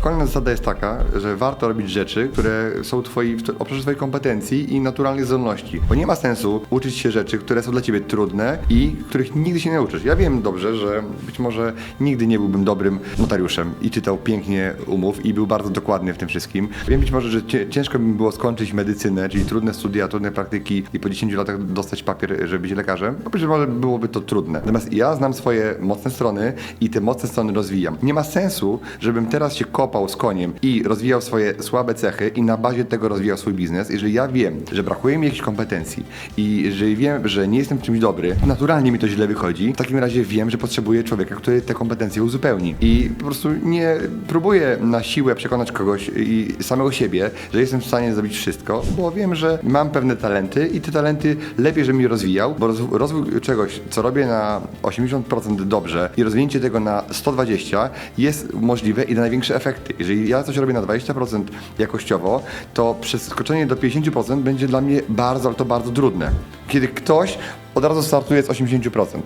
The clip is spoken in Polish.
Kolejna zasada jest taka, że warto robić rzeczy, które są twoi, w obszarze twojej kompetencji i naturalnej zdolności. Bo nie ma sensu uczyć się rzeczy, które są dla ciebie trudne i których nigdy się nie nauczysz. Ja wiem dobrze, że być może nigdy nie byłbym dobrym notariuszem i czytał pięknie umów i był bardzo dokładny w tym wszystkim. Wiem być może, że ciężko mi było skończyć medycynę, czyli trudne studia, trudne praktyki i po 10 latach dostać papier, żeby być lekarzem. Po być może byłoby to trudne. Natomiast ja znam swoje mocne strony i te mocne strony rozwijam. Nie ma sensu, żebym teraz się kopał z koniem i rozwijał swoje słabe cechy i na bazie tego rozwijał swój biznes. Jeżeli ja wiem, że brakuje mi jakichś kompetencji i jeżeli wiem, że nie jestem w czymś dobry, naturalnie mi to źle wychodzi, w takim razie wiem, że potrzebuję człowieka, który te kompetencje uzupełni. I po prostu nie próbuję na siłę przekonać kogoś i samego siebie, że jestem w stanie zrobić wszystko, bo wiem, że mam pewne talenty i te talenty lepiej, żebym je rozwijał, bo rozw- rozwój czegoś, co robię na 80% dobrze i rozwinięcie tego na 120 jest możliwe i da największe efekty. Jeżeli ja coś robię na 20% jakościowo, to przeskoczenie do 50% będzie dla mnie bardzo, ale to bardzo trudne. Kiedy ktoś od razu startuje z 80%.